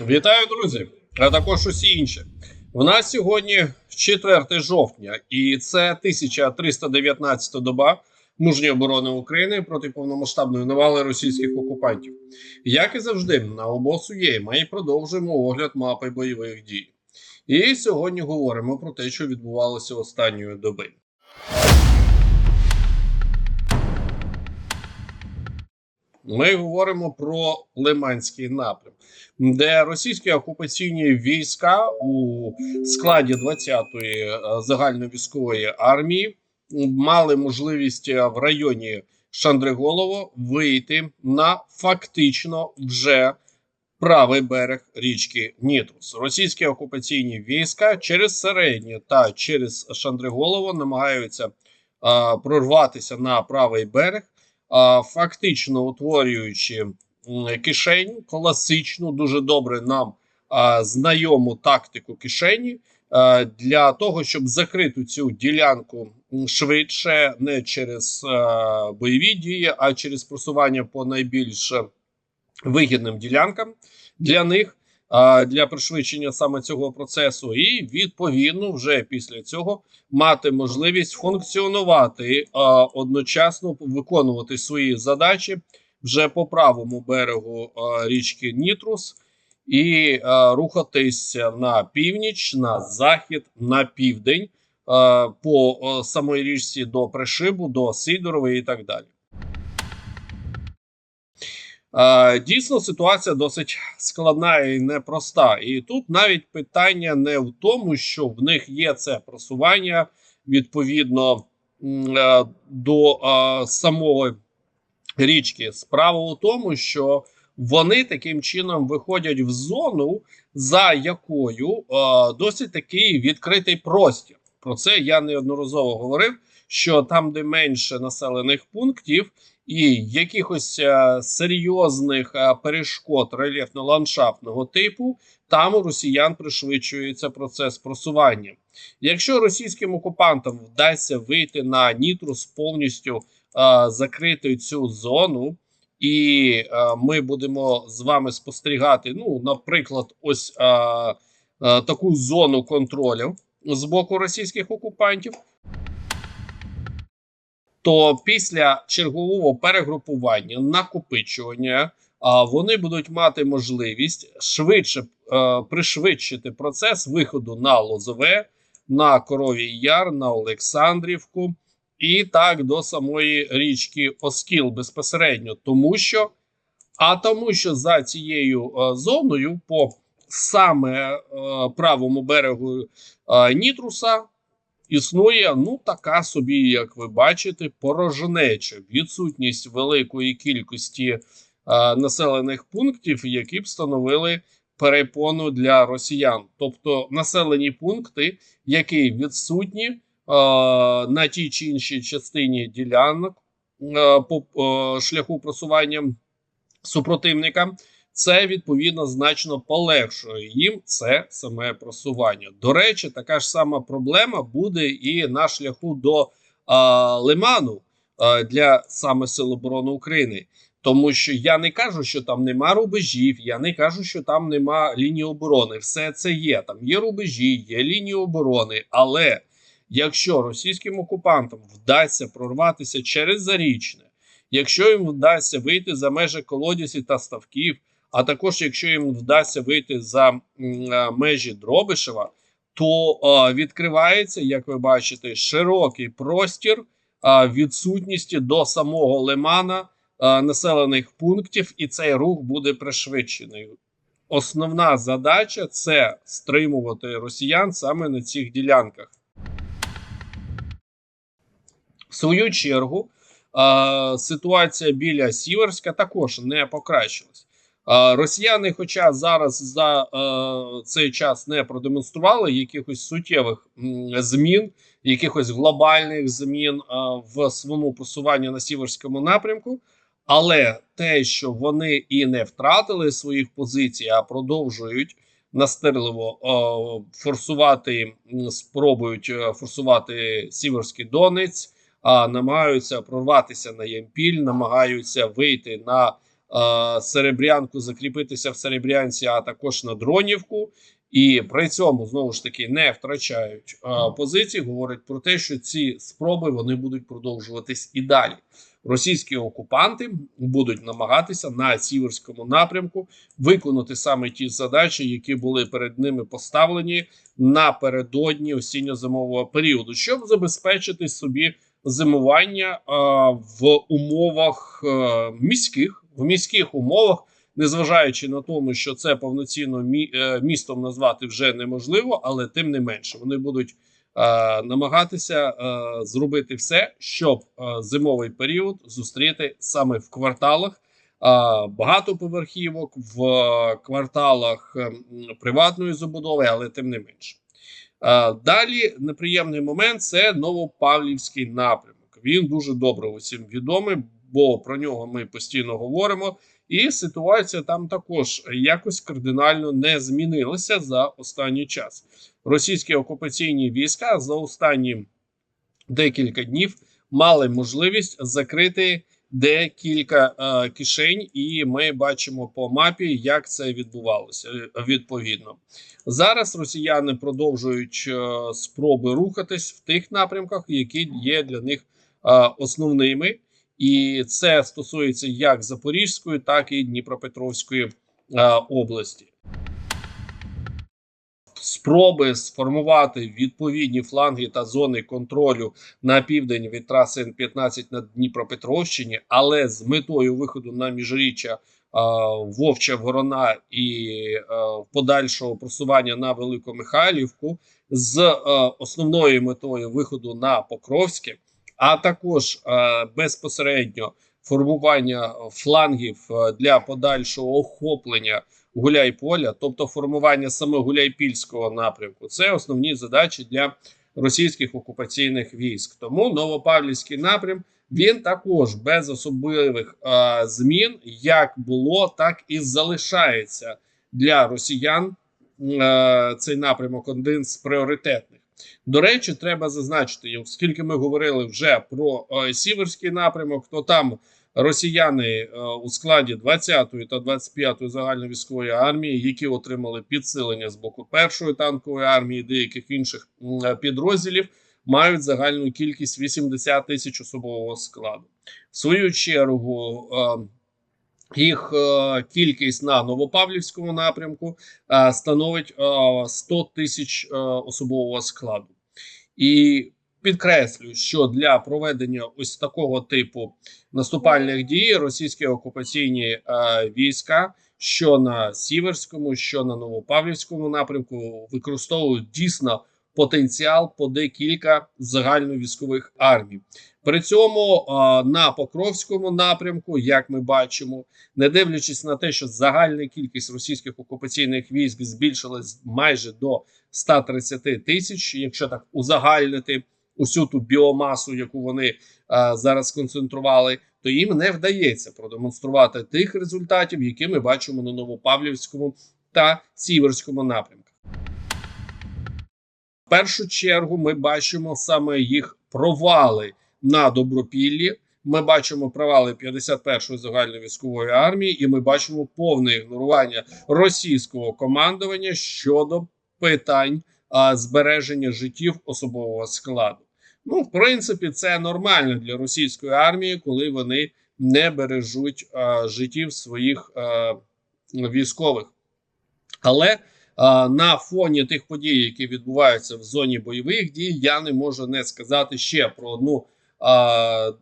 Вітаю, друзі! А також усі інші. В нас сьогодні 4 жовтня, і це 1319 доба мужньої оборони України проти повномасштабної навали російських окупантів. Як і завжди, на обосу є. Ми продовжуємо огляд мапи бойових дій. І сьогодні говоримо про те, що відбувалося останньої доби. Ми говоримо про Лиманський напрям, де російські окупаційні війська у складі 20-ї е, загальновійськової армії мали можливість е, в районі Шандриголово вийти на фактично вже правий берег річки Нітрус. Російські окупаційні війська через середнє та через Шандриголово намагаються а, прорватися на правий берег а, фактично утворюючи кишень, класичну, дуже добре нам а, знайому тактику кишені а, для того, щоб закрити цю ділянку швидше, не через а, бойові дії, а через просування по найбільш вигідним ділянкам для них. Для пришвидшення саме цього процесу, і відповідно вже після цього мати можливість функціонувати одночасно виконувати свої задачі вже по правому берегу річки Нітрус і а, рухатися на північ, на захід, на південь по а, самої річці до Пришибу, до Сидорової і так далі. Е, Дійсно, ситуація досить складна і непроста. І тут навіть питання не в тому, що в них є це просування відповідно е, до е, самої річки. Справа у тому, що вони таким чином виходять в зону, за якою е, досить такий відкритий простір. Про це я неодноразово говорив. Що там, де менше населених пунктів, і якихось е, серйозних е, перешкод рельєфно-ландшафтного типу, там у росіян пришвидшується процес просування. Якщо російським окупантам вдасться вийти на Нітрус повністю е, закрити цю зону, і е, ми будемо з вами спостерігати, ну, наприклад, ось е, е, таку зону контролю з боку російських окупантів. То після чергового перегрупування накопичування а, вони будуть мати можливість швидше е, пришвидшити процес виходу на Лозове, на Коровій Яр, на Олександрівку і так до самої річки Оскіл безпосередньо, тому що а тому, що за цією е, зоною по саме е, правому берегу е, Нітруса існує ну така собі, як ви бачите, порожнеча, відсутність великої кількості а, населених пунктів, які б становили перепону для росіян, тобто населені пункти, які відсутні на тій чи іншій частині ділянок по шляху просування супротивника це відповідно значно полегшує їм це саме просування. До речі, така ж сама проблема буде і на шляху до а, Лиману а, для саме Сил оборони України. Тому що я не кажу, що там нема рубежів, я не кажу, що там нема лінії оборони. Все це є. Там є рубежі, є лінії оборони. Але якщо російським окупантам вдасться прорватися через зарічне, якщо їм вдасться вийти за межі колодязів та ставків, а також, якщо їм вдасться вийти за е, межі Дробишева, то е, відкривається, як ви бачите, широкий простір е, відсутності до самого лимана населених пунктів, і цей рух буде пришвидшений. Основна задача це стримувати росіян саме на цих ділянках. В свою чергу, ситуація біля Сіверська також не покращилась. Росіяни, хоча зараз за цей час не продемонстрували якихось суттєвих змін, якихось глобальних змін в своєму просуванні на сіверському напрямку, але те, що вони і не втратили своїх позицій, а продовжують настирливо форсувати, спробують е, форсувати Сіверський Донець, а намагаються прорватися на Ямпіль, намагаються вийти на Серебрянку закріпитися в Серебрянці, а також на Дронівку. І при цьому знову ж таки не втрачають а, позиції. Говорять про те, що ці спроби вони будуть продовжуватись і далі. Російські окупанти будуть намагатися на сіверському напрямку виконати саме ті задачі, які були перед ними поставлені напередодні осінньо-зимового періоду, щоб забезпечити собі зимування в умовах міських в міських умовах незважаючи на тому, що це повноцінно е, містом назвати вже неможливо, але тим не менше вони будуть е, намагатися е, зробити все, щоб е, зимовий період зустріти саме в кварталах. е, Багатоповерхівок в кварталах е, приватної забудови, але тим не менше. Далі неприємний момент це Новопавлівський напрямок. Він дуже добре усім відомий, бо про нього ми постійно говоримо. І ситуація там також якось кардинально не змінилася за останній час. Російські окупаційні війська за останні декілька днів мали можливість закрити декілька е, кишень, і ми бачимо по мапі, як це відбувалося. е, Відповідно, зараз росіяни продовжують е, спроби рухатись в тих напрямках, які є для них е, основними. І це стосується як Запорізької, так і Дніпропетровської е, області. Спроби сформувати відповідні фланги та зони контролю на південь від траси Н-15 на Дніпропетровщині, але з метою виходу на міжріччя Вовча Ворона і подальшого просування на Великомихайлівку з основною метою виходу на Покровське а також безпосередньо формування флангів для подальшого охоплення Гуляйполя, тобто формування саме Гуляйпільського напрямку, це основні задачі для російських окупаційних військ. Тому Новопавлівський напрям він також без особливих е, змін, як було, так і залишається для росіян. Е, цей напрямок один з пріоритетних. До речі, треба зазначити, оскільки ми говорили вже про е, сіверський напрямок, то там росіяни е, у складі 20-ї та 25-ї загальновійськової армії, які отримали підсилення з боку першої танкової армії, деяких інших підрозділів, мають загальну кількість 80 тисяч особового складу. В свою чергу. Е, їх е, кількість на Новопавлівському напрямку е, становить е, 100 тисяч е, особового складу. І підкреслюю, що для проведення ось такого типу наступальних дій російські окупаційні е, війська, що на Сіверському, що на Новопавлівському напрямку, використовують дійсно потенціал по декілька загальновійськових армій. При цьому е, на Покровському напрямку, як ми бачимо, не дивлячись на те, що загальна кількість російських окупаційних військ збільшилась майже до 130 тисяч, якщо так узагальнити усю ту біомасу, яку вони е, зараз сконцентрували, то їм не вдається продемонструвати тих результатів, які ми бачимо на Новопавлівському та Сіверському напрямках. В першу чергу ми бачимо саме їх провали на добропіллі. Ми бачимо провали 51-ї загальновійськової армії, і ми бачимо повне ігнорування російського командування щодо питань а, збереження життів особового складу. Ну, в принципі, це нормально для російської армії, коли вони не бережуть життів своїх військових. Але на фоні тих подій, які відбуваються в зоні бойових дій, я не можу не сказати ще про одну а,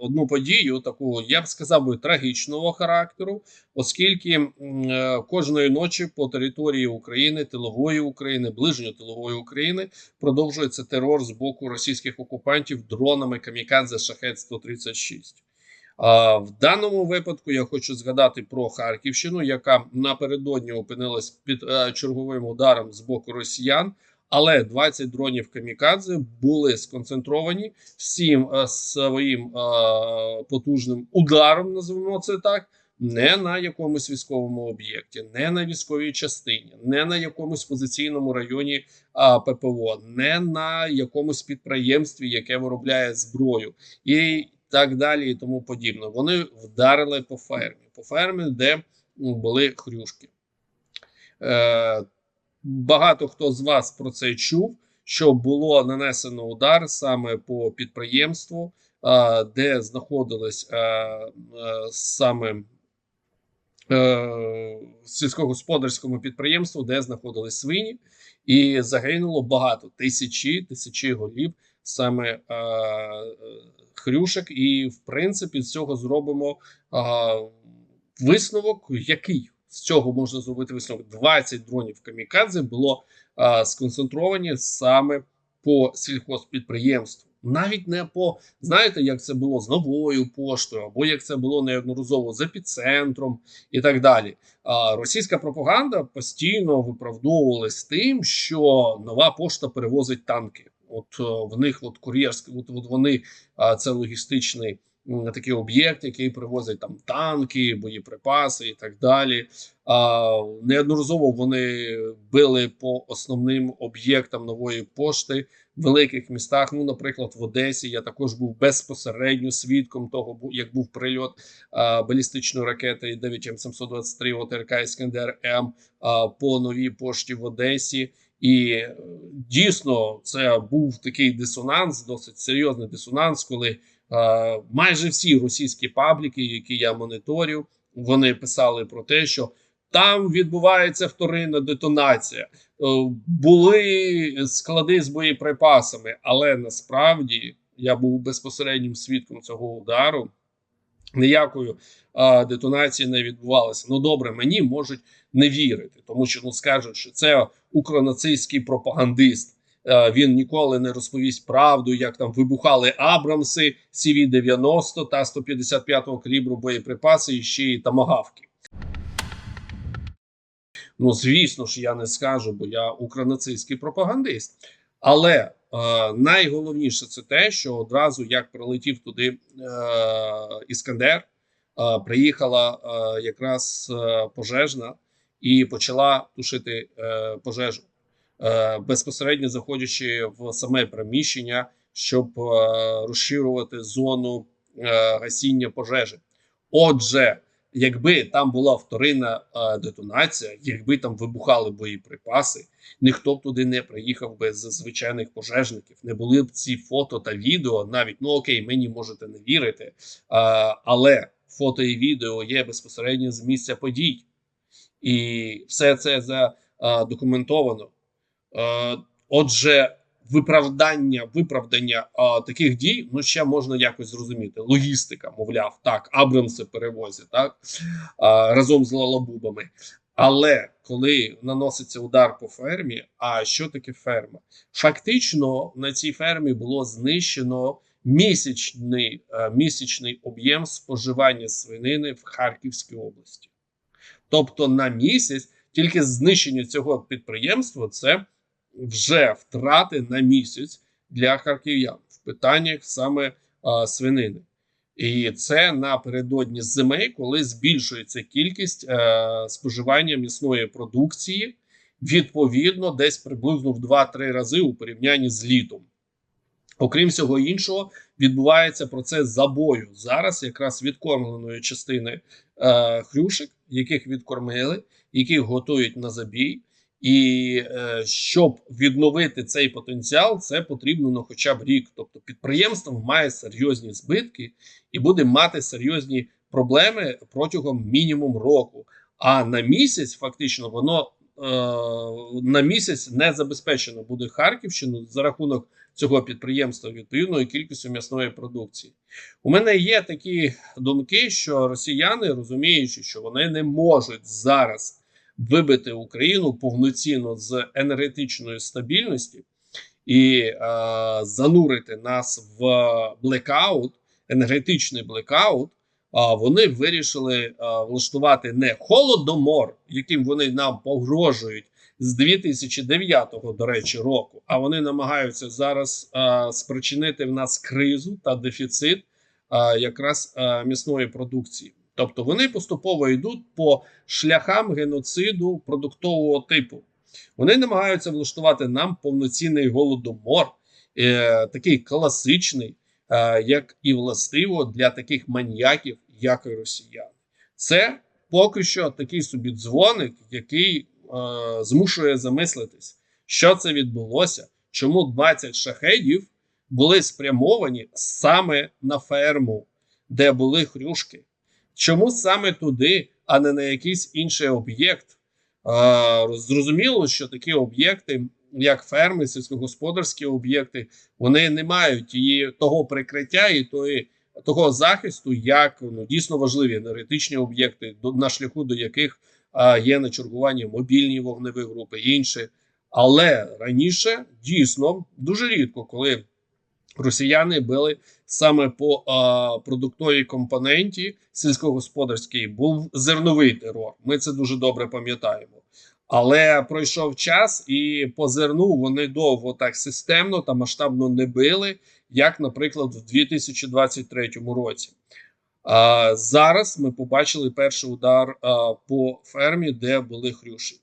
одну подію, таку я б сказав би трагічного характеру, оскільки е, кожної ночі по території України, тилової України, ближньо-тилової України продовжується терор з боку російських окупантів дронами Камікадзе Шахет 136 а, В даному випадку я хочу згадати про Харківщину, яка напередодні опинилась під е, черговим ударом з боку росіян. Але 20 дронів камікадзе були сконцентровані всім е, своїм е, потужним ударом, називаємо це так, не на якомусь військовому об'єкті, не на військовій частині, не на якомусь позиційному районі ППО, не на якомусь підприємстві, яке виробляє зброю, і так далі, і тому подібне. Вони вдарили по фермі, по фермі, де були хрюшки. Е, Багато хто з вас про це чув, що було нанесено удар саме по підприємству, де знаходились е, саме е, сільськогосподарському підприємству, де знаходились свині, і загинуло багато тисячі тисячі голів саме хрюшек. І в принципі з цього зробимо висновок, який з цього можна зробити висновок. 20 дронів камікадзе було е, сконцентровані саме по сільхозпідприємству. Навіть не по знаєте, як це було з новою поштою, або як це було неодноразово з епіцентром і так далі. А російська пропаганда постійно виправдовувалась тим, що нова пошта перевозить танки. От е, в них от кур'єрські, от, от вони а, це логістичний такий об'єкт, який привозить там танки, боєприпаси і так далі. А, неодноразово вони били по основним об'єктам нової пошти в великих містах. Ну, наприклад, в Одесі я також був безпосередньо свідком того, як був прильот а, балістичної ракети 9 м 723 ОТРК Іскандер М по новій пошті в Одесі. І е, дійсно це був такий дисонанс, досить серйозний дисонанс, коли майже всі російські пабліки, які я моніторю, вони писали про те, що там відбувається вторинна детонація. Е, були склади з боєприпасами, але насправді я був безпосереднім свідком цього удару. Ніякої а, детонації не відбувалося. Ну добре, мені можуть не вірити, тому що ну скажуть, що це укронацистський пропагандист. Е, Він ніколи не розповість правду, як там вибухали Абрамси, CV-90 та 155-го калібру боєприпаси і ще й тамагавки. Ну, звісно ж, я не скажу, бо я укронацистський пропагандист. Але е, найголовніше це те, що одразу як прилетів туди е, Іскандер, е, приїхала е, якраз е, пожежна і почала тушити е, пожежу, безпосередньо заходячи в саме приміщення, щоб е, розширювати зону е, гасіння пожежі. Отже, якби там була вторинна е, детонація, якби там вибухали боєприпаси, ніхто б туди не приїхав би з звичайних пожежників. Не були б ці фото та відео. Навіть ну окей, мені можете не вірити, е, але фото і відео є безпосередньо з місця подій, і все це задокументовано. Е, отже, виправдання виправдання а, таких дій ну ще можна якось зрозуміти. Логістика, мовляв, так, Абрамси перевозять так а, разом з лалабубами. Але коли наноситься удар по фермі, а що таке ферма? Фактично на цій фермі було знищено місячний, е, місячний об'єм споживання свинини в Харківській області. Тобто на місяць тільки знищення цього підприємства це вже втрати на місяць для харків'ян в питаннях саме а, свинини. І це напередодні зими, коли збільшується кількість е, споживання м'ясної продукції, відповідно, десь приблизно в 2-3 рази у порівнянні з літом. Окрім всього іншого, відбувається процес забою зараз, якраз відкормленої частини е, хрюшек, яких відкормили, яких готують на забій. І е, щоб відновити цей потенціал, це потрібно ну, хоча б рік. Тобто підприємство має серйозні збитки і буде мати серйозні проблеми протягом мінімум року. А на місяць фактично воно е, на місяць не забезпечено буде Харківщину за рахунок цього підприємства відповідною кількістю м'ясної продукції. У мене є такі думки, що росіяни розуміючи, що вони не можуть зараз вибити Україну повноцінно з енергетичної стабільності і е, занурити нас в блекаут, енергетичний блекаут. А вони вирішили а, влаштувати не холодомор, яким вони нам погрожують з 2009 до речі, року. А вони намагаються зараз а, спричинити в нас кризу та дефіцит а, якраз а, м'ясної продукції. Тобто вони поступово йдуть по шляхам геноциду продуктового типу. Вони намагаються влаштувати нам повноцінний голодомор, е, такий класичний, е, як і властиво для таких маніяків, як і росіяни. Це поки що такий собі дзвоник, який е, змушує замислитись, що це відбулося, чому 20 шахедів були спрямовані саме на ферму, де були хрюшки. Чому саме туди, а не на якийсь інший об'єкт? Зрозуміло, що такі об'єкти, як ферми, сільськогосподарські об'єкти, вони не мають тієї того прикриття і тої, того захисту, як ну, дійсно важливі енергетичні об'єкти, до- на шляху до яких е, є на чергуванні мобільні вогневі групи і інші. Але раніше дійсно дуже рідко, коли росіяни били саме по а, продуктовій компоненті сільськогосподарській, був зерновий терор. Ми це дуже добре пам'ятаємо. Але пройшов час, і по зерну вони довго так системно та масштабно не били, як, наприклад, в 2023 році. А, зараз ми побачили перший удар а, по фермі, де були хрюші.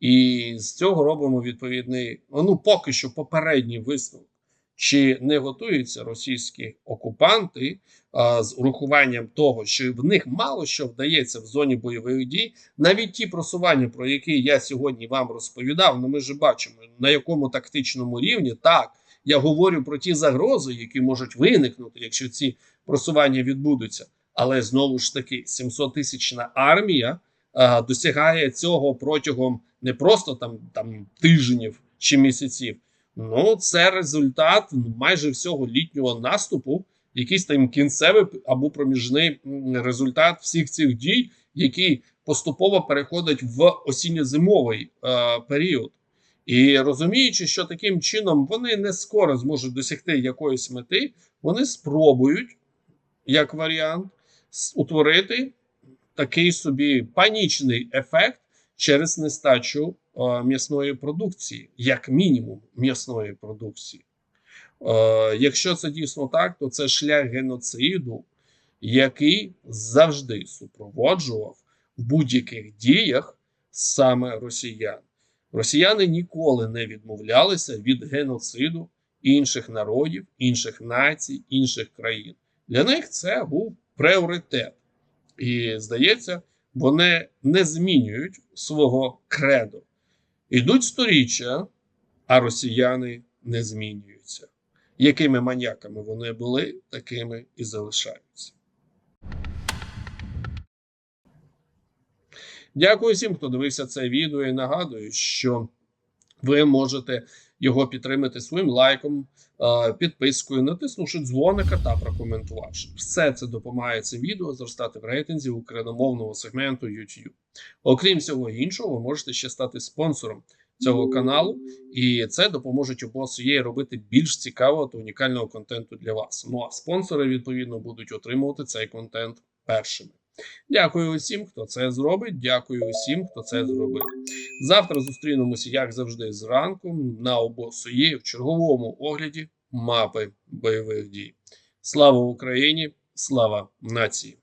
І з цього робимо відповідний, ну поки що попередній висновок. Чи не готуються російські окупанти а, з урахуванням того, що в них мало що вдається в зоні бойових дій, навіть ті просування, про які я сьогодні вам розповідав, ну ми ж бачимо на якому тактичному рівні так я говорю про ті загрози, які можуть виникнути, якщо ці просування відбудуться. Але знову ж таки, 700 тисячна армія а, досягає цього протягом не просто там, там тижнів чи місяців. Ну, це результат ну, майже всього літнього наступу, якийсь там кінцевий або проміжний результат всіх цих дій, які поступово переходять в осінньо-зимовий е, період. І розуміючи, що таким чином вони не скоро зможуть досягти якоїсь мети, вони спробують, як варіант, утворити такий собі панічний ефект через нестачу м'ясної продукції, як мінімум м'ясної продукції. Е, якщо це дійсно так, то це шлях геноциду, який завжди супроводжував в будь-яких діях саме росіян. Росіяни ніколи не відмовлялися від геноциду інших народів, інших націй, інших країн. Для них це був пріоритет. І здається, вони не змінюють свого кредо. Ідуть сторіччя, а росіяни не змінюються. Якими маньяками вони були, такими і залишаються. Дякую всім, хто дивився це відео. І нагадую, що ви можете його підтримати своїм лайком, е, підпискою, натиснувши дзвоника та прокоментувавши. Все це допомагає цим відео зростати в рейтинзі україномовного сегменту YouTube. Окрім всього іншого, ви можете ще стати спонсором цього каналу, і це допоможе обосує робити більш цікавого та унікального контенту для вас. Ну а спонсори відповідно будуть отримувати цей контент першими. Дякую усім, хто це зробить. Дякую усім, хто це зробив. Завтра зустрінемося, як завжди, зранку на обосує в черговому огляді мапи бойових дій. Слава Україні! Слава нації!